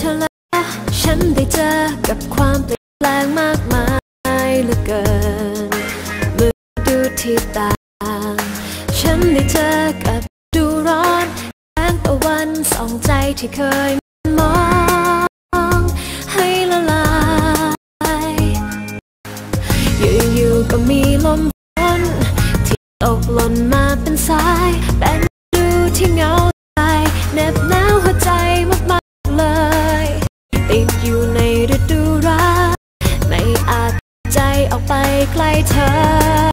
เธอแล้ว ฉันได้เจอกับความเปลี่ยนแปลงมากมายเหลือเกิน เมื่อดูที่ตา ฉันได้เจอกับดูร้อนแสงตะวันส่องใจที่เคยมองให้ละลายอยู่ๆก็มีลมฝนที่ตกหล่นมาเป็นสาย เป็นดูที่เงาใจเน็บ ใกล้เธอ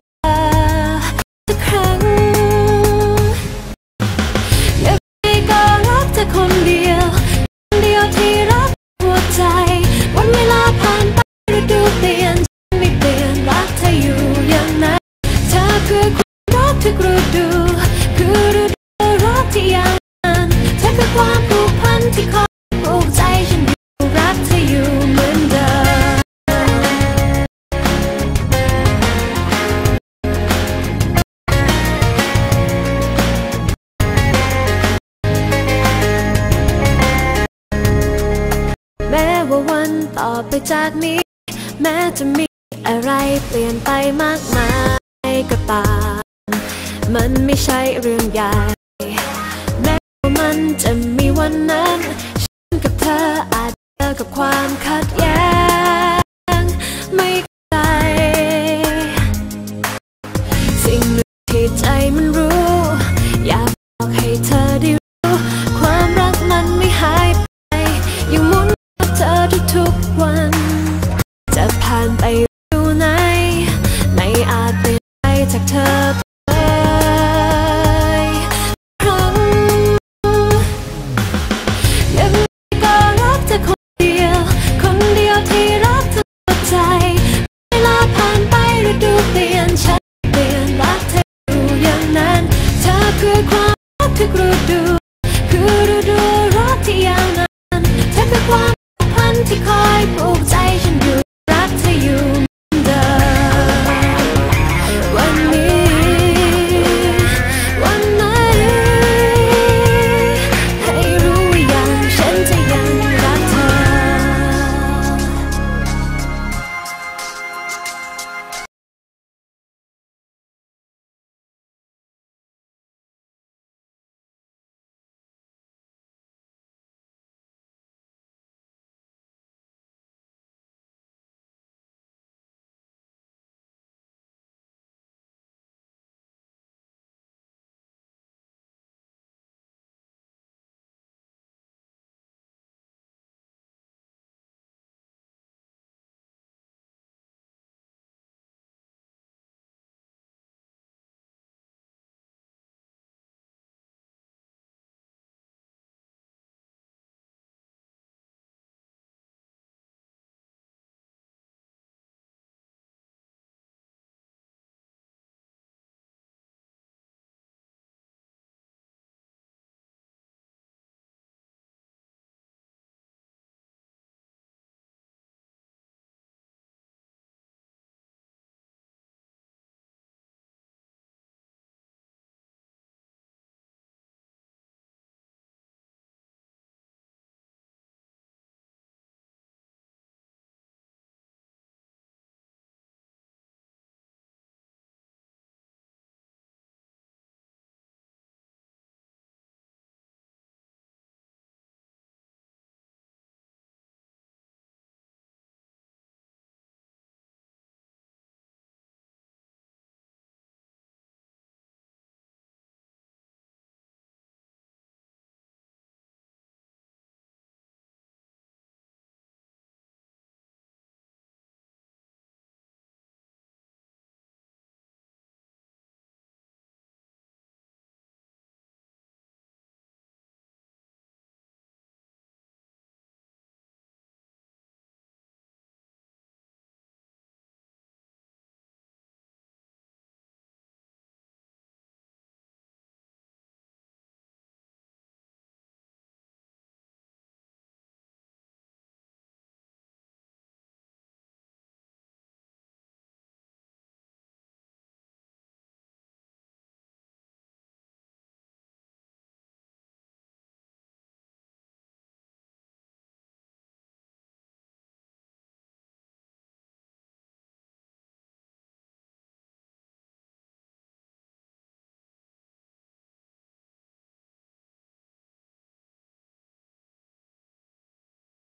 วันต่อไปจากนี้ แม้จะมีอะไรเปลี่ยนไปมากมายก็ตาม มันไม่ใช่เรื่องใหญ่ แม้ว่ามันจะมีวันนั้น ฉันกับเธออาจเจอกับความขัดแย้ง ที่คอยผูกใจฉันอยู่รักเธออยู่